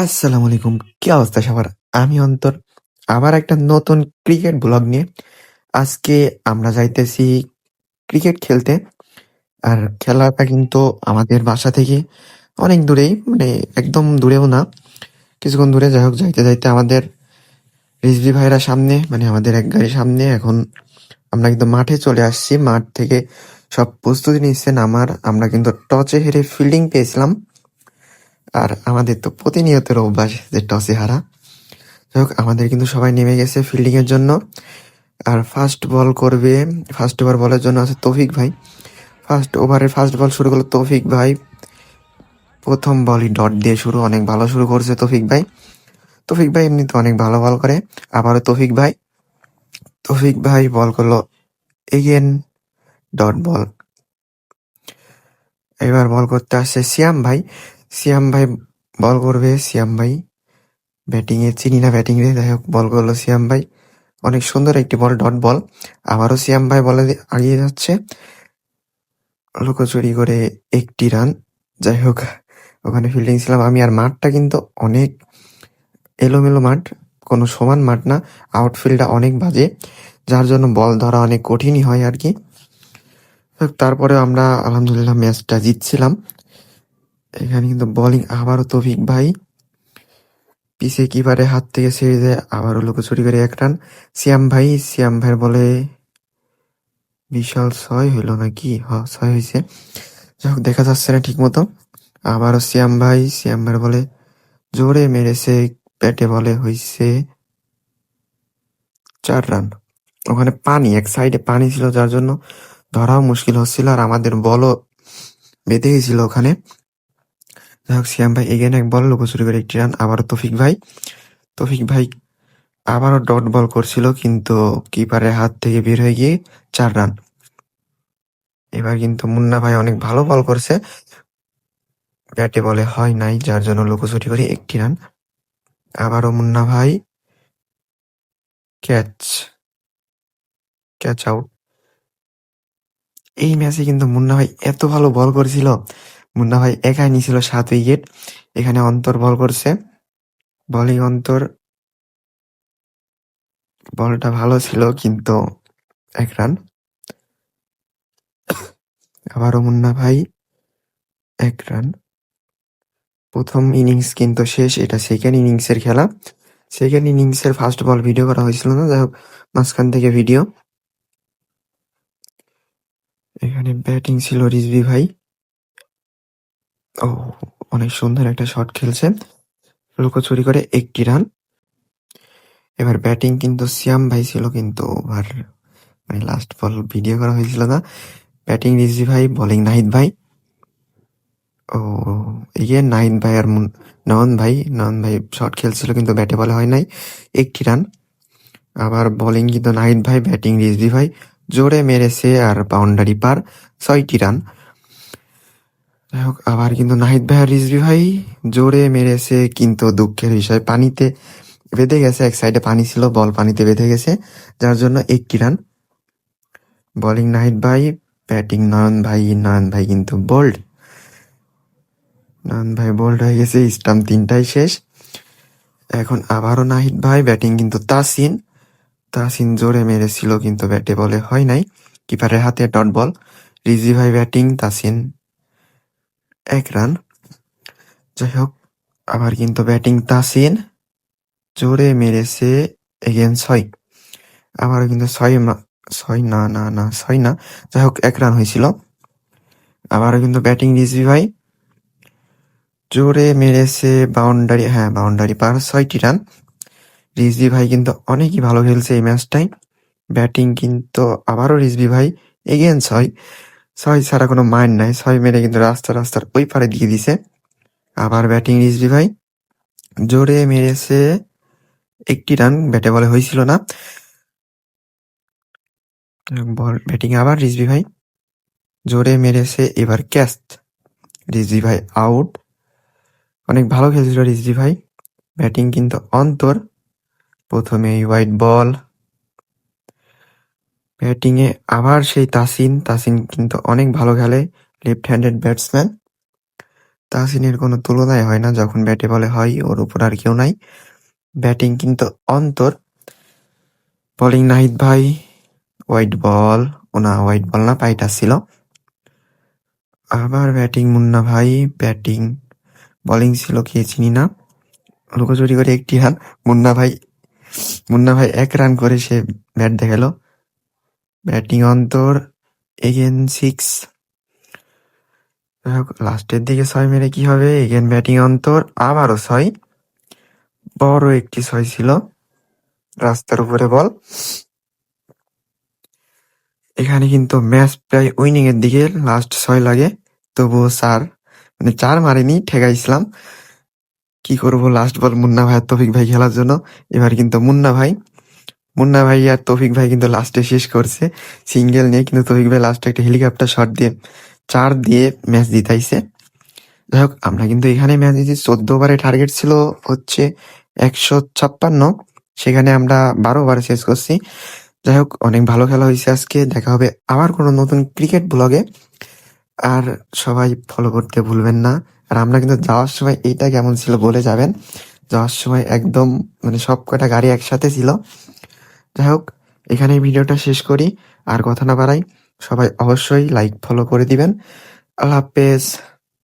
আসসালামু আলাইকুম, কি অবস্থা সবার? আমি অন্তর। আবার একটা নতুন ক্রিকেট ব্লগ নিয়ে। আজকে আমরা যাইতেছি ক্রিকেট খেলতে। আর খেলাটা কিন্তু আমাদের বাসা থেকে অনেক দূরেই মানে একদম দূরেও না। কিছুক্ষণ দূরে, যাই হোক, যাইতে যাইতে আমাদের রিজভি ভাইরা সামনে মানে আমাদের এক গাড়ি সামনে, এখন আমরা কিন্তু মাঠে চলে আসছি। মাঠ থেকে সব প্রস্তুতি নিচ্ছেন আমার। আমরা কিন্তু টচে হেরে ফিল্ডিং পেয়েছিলাম। আর আমাদের তো প্রতিনিয়তের অভ্যাস যে টসে হারা যাই হোক, আমাদের কিন্তু সবাই নেমে গেছে ফিল্ডিংয়ের জন্য। আর ফার্স্ট বল করবে ফার্স্ট ওভার বলের জন্য আছে তৌফিক ভাই। ফার্স্ট ওভারে ফার্স্ট বল শুরু করল তৌফিক ভাই। প্রথম বলই ডট দিয়ে শুরু, অনেক ভালো শুরু করছে তৌফিক ভাই। তৌফিক ভাই এমনিতে অনেক ভালো বল করে, আবারও তৌফিক ভাই। তৌফিক ভাই বল করল এগেন ডট বল এবার বল করতে আসছে সিয়াম ভাই। সিয়াম ভাই বল করবে, সিয়াম ভাই। ব্যাটিংয়ে চিনি না ব্যাটিং রে, যাই হোক, বল করল সিয়াম ভাই। অনেক সুন্দর একটি বল, ডট বল। আবারও সিয়াম ভাই বলে এগিয়ে যাচ্ছে। লুকোচুরি করে একটি রান। যাই হোক, ওখানে ফিল্ডিং ছিলাম আমি আর মাঠটা কিন্তু অনেক এলোমেলো মাঠ, কোনো সমান মাঠ না। আউটফিল্ডটা অনেক বাজে, যার জন্য বল ধরা অনেক কঠিনই হয় আর কি। তারপরে আমরা আলহামদুলিল্লাহ ম্যাচটা জিতছিলাম। এখানে কিন্তু বোলিং আবারও তৌফিক ভাই। পিছে কিপারে হাত থেকে ছেড়ে দেয়, আবারও লুকোচুরি করে এক রান। সিয়াম ভাই সিয়াম ভাই বলে বিশাল ছয় হইল নাকি? হ, ছয় হয়েছে যাই হোক, দেখা যাচ্ছে না ঠিক মতো আবারও সিয়াম ভাই সিয়াম ভাই বলে জোরে মেরেছে, ব্যাটে বলে হইছে চার রান। ওখানে পানি, এক সাইডে পানি ছিল যার জন্য ধরাও মুশকিল হচ্ছিল, আর আমাদের বলও বেঁধে গেছিল ওখানে। যাই হোক সিয়াম ভাই এগেন এক বল লুকোচুরি করে একটি রান। ভাই। ভাই আবারও ডট বল করছিল, কিন্তু কিপারের হাত থেকে বের হয়ে গিয়ে চার রান। এবার কিন্তু মুন্না ভাই অনেক ভালো বল করছে। ব্যাটে বলে হয় নাই, যার জন্য লুকোচুরি করে একটি রান। আবারও মুন্না ভাই ক্যাচ ক্যাচ আউট এই ম্যাচে কিন্তু মুন্না ভাই এত ভালো বল করেছিল। মুন্না ভাই একাই নিয়েছিল সাত উইকেট। এখানে অন্তর বল করছে। বলিং অন্তর বলটা ভালো ছিল, কিন্তু এক রান। আবারও মুন্না ভাই এক রান। প্রথম ইনিংস কিন্তু শেষ, এটা সেকেন্ড ইনিংসের খেলা। সেকেন্ড ইনিংসের ফার্স্ট বল ভিডিও করা হয়েছিল না, যাই হোক, মাঝখান থেকে ভিডিও এখানে ব্যাটিং ছিল রিজভি ভাই। ও, অনেক সুন্দর একটা শট খেলছে। লুকোচুরি করে একটি রান এবার ব্যাটিং কিন্তু সিয়াম ভাই ছিল কিন্তু ওভার মানে লাস্ট বল ভিডিও করা হয়েছিল না। ব্যাটিং রিজভি ভাই বোলিং নাহিদ ভাই। ও ইয়ে নাহিদ ভাই আর নয়ন ভাই। নয়ন ভাই শট খেলছিল কিন্তু ব্যাটে বলে হয় নাই। একটি রান আবার বোলিং কিন্তু নাহিদ ভাই ব্যাটিং রিজভি ভাই। জোরে মেরেছে আর বাউন্ডারি পার। ছয়টি রান যাই হোক, আবার কিন্তু নাহিদ ভাই আর রিজভি ভাই জোরে মেরেছে, কিন্তু দুঃখের বিষয়, পানিতে বেঁধে গেছে, এক সাইডে পানি ছিল, বল পানিতে বেঁধে গেছে, যার জন্য একটি রান। বলিং নাহিদ ভাই ব্যাটিং নয়ন ভাই নয়ন ভাই কিন্তু বোল্ড নয়ন ভাই বোল্ড হয়ে গেছে স্টাম্প তিনটাই শেষ। এখন আবারও নাহিদ ভাই ব্যাটিং কিন্তু তাসিন। তাসিন জোরে মেরেছিল, কিন্তু ব্যাটে বলে হয় নাই। কিপারের হাতে ডট বল রিজি ভাই ব্যাটিং তাসিন এক রান যাই হোক, আবার কিন্তু ব্যাটিং তাসিন জোরে মেরেছে এগেন ছয়। আবার কিন্তু ছয় ছয় না না না, ছয় না। যাই হোক, এক রান হয়েছিল। আবারও কিন্তু ব্যাটিং রিজভি ভাই। জোরে মেরেছে বাউন্ডারি হ্যাঁ বাউন্ডারি পার ছয়টি রান রিজভি ভাই কিন্তু অনেকই ভালো খেলছে এই ম্যাচটাই ব্যাটিং কিন্তু আবারও রিজভি ভাই এগেন ছয়। ছয় ছাড়া কোনো মাইন্ড নাই। ছয় মেরে কিন্তু রাস্তা রাস্তার ওই পারে দিয়ে দিছে। আবার ব্যাটিং রিজভি ভাই, জোরে মেরেছে। একটি রান ব্যাটে বলে হয়েছিল না। বল, ব্যাটিং আবার রিজভি ভাই, জোরে মেরেছে এবার ক্যাচ রিজভি ভাই আউট। অনেক ভালো খেলছিল রিজভি ভাই। ব্যাটিং কিন্তু অন্তর। প্রথমে হোয়াইট বল। ব্যাটিং এ আবার সেই তাসিন। তাসিন কিন্তু অনেক ভালো খেলে লেফট হ্যান্ডেড ব্যাটসম্যান তাসিনের কোনো তুলনাই হয় না, যখন ব্যাটে বলে হয়, ওর উপর আর কেউ নাই। ব্যাটিং কিন্তু অন্তর। বলিং নাহিদ ভাই হোয়াইট বল ও না হোয়াইট বল না, পাইটা ছিল। আবার ব্যাটিং মুন্না ভাই, ব্যাটিং। বলিং ছিল কে চিনি না। লুকোচুরি করে একটি রান মুন্না ভাই মুন্না ভাই এক রান করে সে ব্যাট দেখাল। ব্যাটিং অন্তর, এগেন সিক্স। লাস্টের দিকে ছয় মেরে কি হবে? এগেন ব্যাটিং অন্তর, আবারও ছয়। বড় একটি ছয় ছিল রাস্তার উপরে বল। এখানে কিন্তু ম্যাচ প্রায় উইনিং এর দিকে লাস্ট ছয় লাগে। তবুও চার মানে চার মারেনি, ঠেকাইছিলাম। কি করব, লাস্ট বল মুন্না ভাই তফিক ভাই খেলার জন্য। এবার কিন্তু মুন্না ভাই মুন্না ভাই আর তফিক ভাই কিন্তু লাস্টে শেষ করছে। সিঙ্গেল নিয়ে কিন্তু তফিক ভাই লাস্টে একটা হেলিকপ্টার শট দিয়ে চার দিয়ে ম্যাচ জিতাইছে। যাই হোক, আমরা কিন্তু এখানে ম্যাচ জিতেছি। চোদ্দ ওভারে টার্গেট ছিল হচ্ছে একশো ছাপ্পান্ন। সেখানে আমরা বারো ওভারে শেষ করছি। যাই হোক, অনেক ভালো খেলা হয়েছে আজকে। দেখা হবে আবার কোনো নতুন ক্রিকেট ব্লগে আর সবাই ফলো করতে ভুলবেন না। আর আমরা কিন্তু যাওয়ার সময় এইটা কেমন ছিল বলে যাবেন। যাওয়ার সময় একদম মানে সব কটা গাড়ি একসাথে ছিল। যাই হোক এখানে ভিডিওটা শেষ করি। আর কথা না বাড়াই, সবাই অবশ্যই লাইক ফলো করে দিবেন। আল্লাহ হাফেজ।